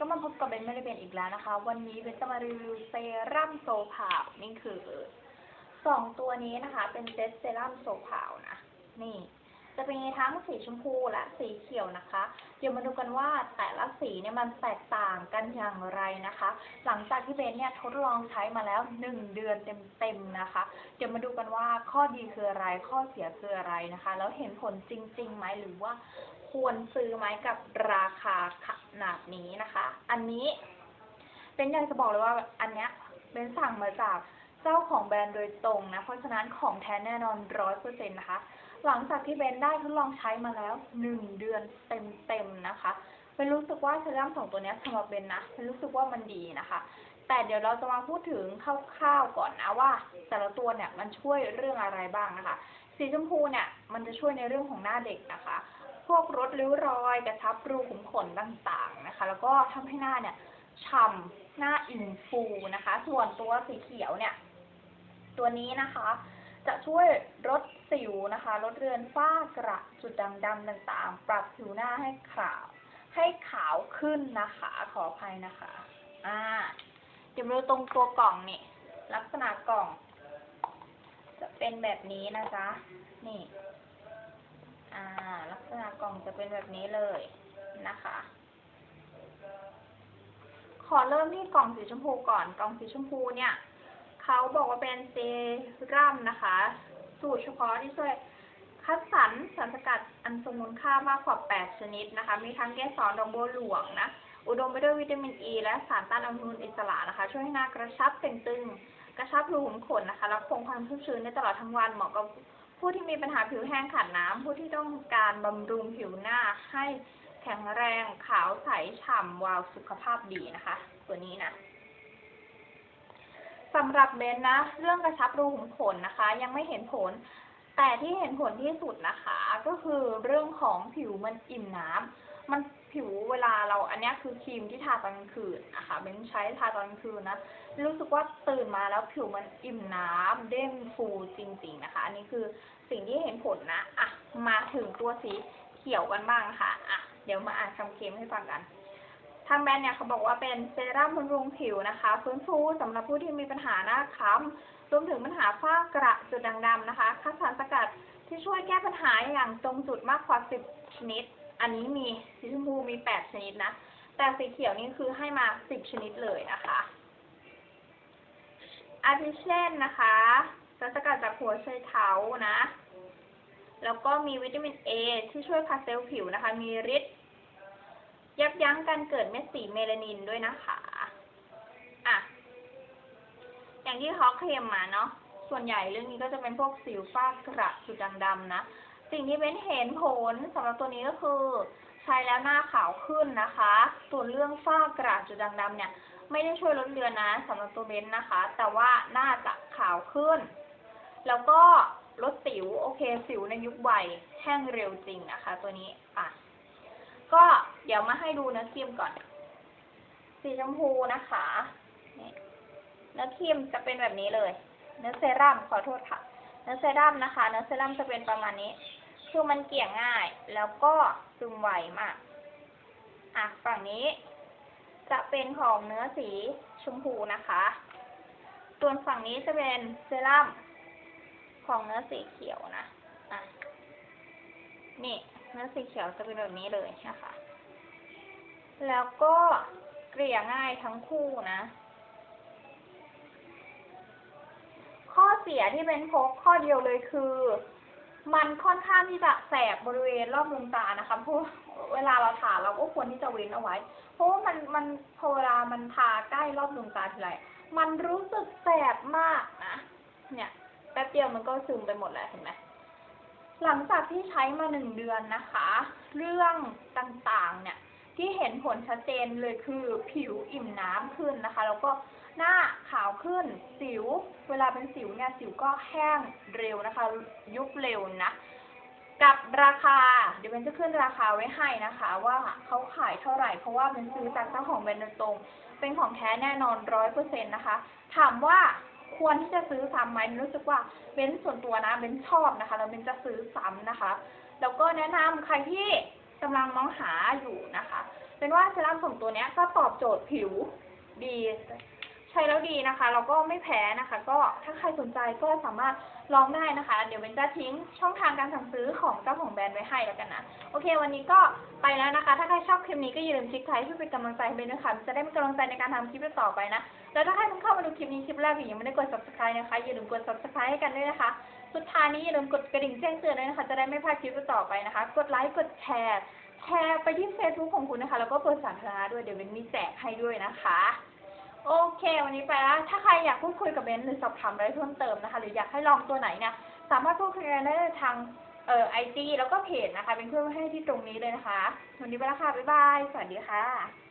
ก็มาพบกับเบนไม่ได้เป็นอีกแล้วนะคะ วันนี้เบนจะมารีวิวเซรั่มโซพาวนี่คือสองตัวนี้นะคะ เป็นเซตเซรั่มโซพาวนะ นี่ จะเป็นทั้งสีชมพูและสีเขียวนะคะ เดี๋ยวมาดูกันว่าแต่ละสีเนี่ยมันแตกต่างกันอย่างไรนะคะ หลังจากที่เบนเนี่ยทดลองใช้มาแล้วหนึ่งเดือนเต็มๆนะคะ เดี๋ยวมาดูกันว่าข้อดีคืออะไร ข้อเสียคืออะไรนะคะ แล้วเห็นผลจริงๆไหมหรือว่าควรซื้อไหมกับราคาข นาดนี้นะคะ อันนี้เป็นอยากจะบอกเลยว่าอันเนี้ยเป็นสั่งมาจากเจ้าของแบรนด์โดยตรงนะ เพราะฉะนั้นของแท้แน่นอนร้อยเปอร์เซ็นต์นะคะ หลังจากที่เบนได้ทดลองใช้มาแล้วหนึ่งเดือนเต็มๆนะคะเป็นรู้สึกว่าเซรั่มสองตัวนี้สำหรับเบนนะเป็นรู้สึกว่ามันดีนะคะ แต่เดี๋ยวเราจะมาพูดถึงคร่าวๆก่อนนะว่า แต่ละตัวเนี่ยมันช่วยเรื่องอะไรบ้างนะคะ สีชมพูเนี่ยมันจะช่วยในเรื่องของหน้าเด็กนะคะ พวกลดริ้วรอย กระชับรูขุมขนต่างๆนะคะ แล้วก็ทำให้หน้าเนี่ยฉ่ำหน้าอิ่มฟูนะคะ ส่วนตัวสีเขียวเนี่ย ตัวนี้นะคะ จะช่วยลดสิวนะคะลดเรือนฝ้ากระจุดด่างๆต่างๆ ปรับผิวหน้าให้ขาว ให้ขาวขึ้นนะคะ ขออภัยนะคะ อ่าเดี๋ยวมาดูตรงตัวกล่องนี่ลักษณะกล่อง จะเป็นแบบนี้นะจ๊ะนี่ อ่า ลักษณะกล่องจะเป็นแบบนี้เลยนะคะ ขอเริ่มที่กล่องสีชมพูก่อน กล่องสีชมพูเนี่ยเขาบอกว่าเป็นเซรั่มนะคะ สูตรเฉพาะที่ช่วยคัดสรรสารสกัดอันทรงคุณค่ามากกว่า 8 ชนิดนะคะ มีทั้งเกสรดอกบัวหลวงนะ อุดมไปด้วยวิตามินอ e ีและสารต้านอนุมูลอิสระนะคะ ช่วยให้หน้ากระชับเต่งตึง กระชับรูขุมขนนะคะและคงความชุ่มชื้นได้ตลอดทั้งวัน เหมาะกับ ผู้ที่มีปัญหาผิวแห้งขาดน้ำผู้ที่ต้องการบำรุงผิวหน้าให้แข็งแรงขาวใสฉ่ำวาวสุขภาพดีนะคะ ตัวนี้นะสำหรับเบนนะ เรื่องกระชับรูขุมขนนะคะ ยังไม่เห็นผล แต่ที่เห็นผลที่สุดนะคะ ก็คือเรื่องของผิวมันอิ่มน้ำ มันผิวเวลาเราอันนี้คือครีมที่ทาตอนกลางคืนนะคะเบนใช้ทาตอนกลางคืนนะ รู้สึกว่าตื่นมาแล้วผิวมันอิ่มน้ำเด้งฟูจริง ๆนะคะ อันนี้คือสิ่งที่เห็นผลนะอะมาถึงตัวสีเขียวกันบ้างค่ะอะเดี๋ยวมาอ่านคำเคลมให้ฟังกันทางแบรนด์เนี่ยเขาบอกว่าเป็นเซรั่มบำรุงผิวนะคะ ฟื้นฟูสำหรับผู้ที่มีปัญหาหน้าค้ำรวมถึงปัญหาฝ้ากระจุดด่างดำนะคะ คัดสารสกัดที่ช่วยแก้ปัญหาอย่างตรงจุดมากกว่า 10 ชนิด อันนี้มีสีชมพูมี8ชนิดนะ แต่สีเขียวนี่คือให้มา10ชนิดเลยนะคะ อาทิเช่นนะคะสารสกัดจากหัวไชเท้านะ แล้วก็มีวิตามินเอที่ช่วยพาเซลล์ผิวนะคะ มีฤทธิ์ยับยั้งการเกิดเม็ดสีเมลานินด้วยนะคะอะอย่างที่เขาเคลมมาเนาะส่วนใหญ่เรื่องนี้ก็จะเป็นพวกสิวฝ้ากระจุดด่างดำนะ สิ่งที่เป็นเห็นผลสำหรับตัวนี้ก็คือ ใช้แล้วหน้าขาวขึ้นนะคะ ส่วนเรื่องฝ้ากระจุดด่างดำเนี่ยไม่ได้ช่วยลดเลือนนะสำหรับตัวเบนนะคะ แต่ว่าหน้าจะขาวขึ้น แล้วก็ลดสิวโอเคสิวในยุคใบแห้งเร็วจริงนะคะ ตัวนี้อะก็เดี๋ยวมาให้ดูเนื้อครีมก่อน สีชมพูนะคะเนื้อครีมจะเป็นแบบนี้เลย เนื้อเซรั่มขอโทษค่ะ เนื้อเซรั่มนะคะ เนื้อเซรั่มจะเป็นประมาณนี้ คือมันเกี่ยง่าย แล้วก็ซึมไวมาก อะ ฝั่งนี้ จะเป็นของเนื้อสีชมพูนะคะ ส่วนฝั่งนี้จะเป็นเซรั่มของเนื้อสีเขียวนะ อะ นี่ เนื้อสีเขียวจะเป็นแบบนี้เลยนะคะ แล้วก็เกลี่ยง่ายทั้งคู่นะ ข้อเสียที่เป็นพบข้อเดียวเลยคือ มันค่อนข้างที่จะแสบบริเวณรอบดวงตานะคะเพราะเวลาเราทาเราก็ควรที่จะเว้นเอาไว้ เพราะว่ามันมันพอเวลามันทาใกล้รอบดวงตาทีไรมันรู้สึกแสบมากนะเนี่ยแป๊บเดียวมันก็ซึมไปหมดแล้วเห็นไหมหลังจากที่ใช้มาหนึ่งเดือนนะคะ เรื่องต่างๆเนี่ย ที่เห็นผลชัดเจนเลยคือผิวอิ่มน้ำขึ้นนะคะ แล้วก็หน้าขาวขึ้นสิว เวลาเป็นสิวเนี่ยสิวก็แห้งเร็วนะคะ ยุบเร็วนะกับราคา เดี๋ยวเป็นจะขึ้นราคาไว้ให้นะคะ ว่าเขาขายเท่าไหร่ เพราะว่าเป็นซื้อจากเจ้าของแบรนด์โดยตรง เป็นของแท้แน่นอนร้อยเปอร์เซ็นต์นะคะ ถามว่าควรที่จะซื้อซ้ำไหมรู้สึกว่าเบนส่วนตัวนะเบนชอบนะคะ แล้วเบนจะซื้อซ้ำนะคะ แล้วก็แนะนำใครที่ กำลังมองหาอยู่นะคะ เป็นว่าเซรั่มสองตัวนี้ก็ตอบโจทย์ผิวดี ใช้แล้วดีนะคะเราก็ไม่แพ้นะคะ ก็ถ้าใครสนใจก็สามารถลองได้นะคะ เดี๋ยวเบนจะทิ้งช่องทางการสั่งซื้อของเจ้าของแบรนด์ไว้ให้แล้วกันนะ โอเค วันนี้ก็ไปแล้วนะคะ ถ้าใครชอบคลิปนี้ก็อย่าลืมคลิกไลค์เพื่อเป็นกำลังใจให้เบนด้วยค่ะจะได้มีกำลังใจในการทำคลิปต่อไปนะ แล้วถ้าใครเพิ่งเข้ามาดูคลิปนี้คลิปแรกหรือยังไม่ได้กด subscribe นะคะ อย่าลืมกด subscribe ให้กันด้วยนะคะ สุดท้ายนี้อย่าลืมกดกระดิ่งแจ้งเตือนด้วยนะคะ จะได้ไม่พลาดคลิปต่อไปนะคะ กดไลค์กดแชร์แชร์ไปที่ Facebook ของคุณนะคะ แล้วก็เปิดสาธารณะด้วยเดี๋ยวเบนมีแจกให้ด้วยนะคะโอเค วันนี้ไปแล้วถ้าใครอยากพูดคุยกับเบนหรือสอบถามอะไรเพิ่มเติมนะคะ หรืออยากให้ลองตัวไหนเนี่ยสามารถพูดคุยกันได้ทางเอ่อไอจีแล้วก็เพจนะคะ เป็นเพื่อนให้ที่ตรงนี้เลยนะคะ วันนี้ไปแล้วค่ะ บ๊ายบาย สวัสดีค่ะ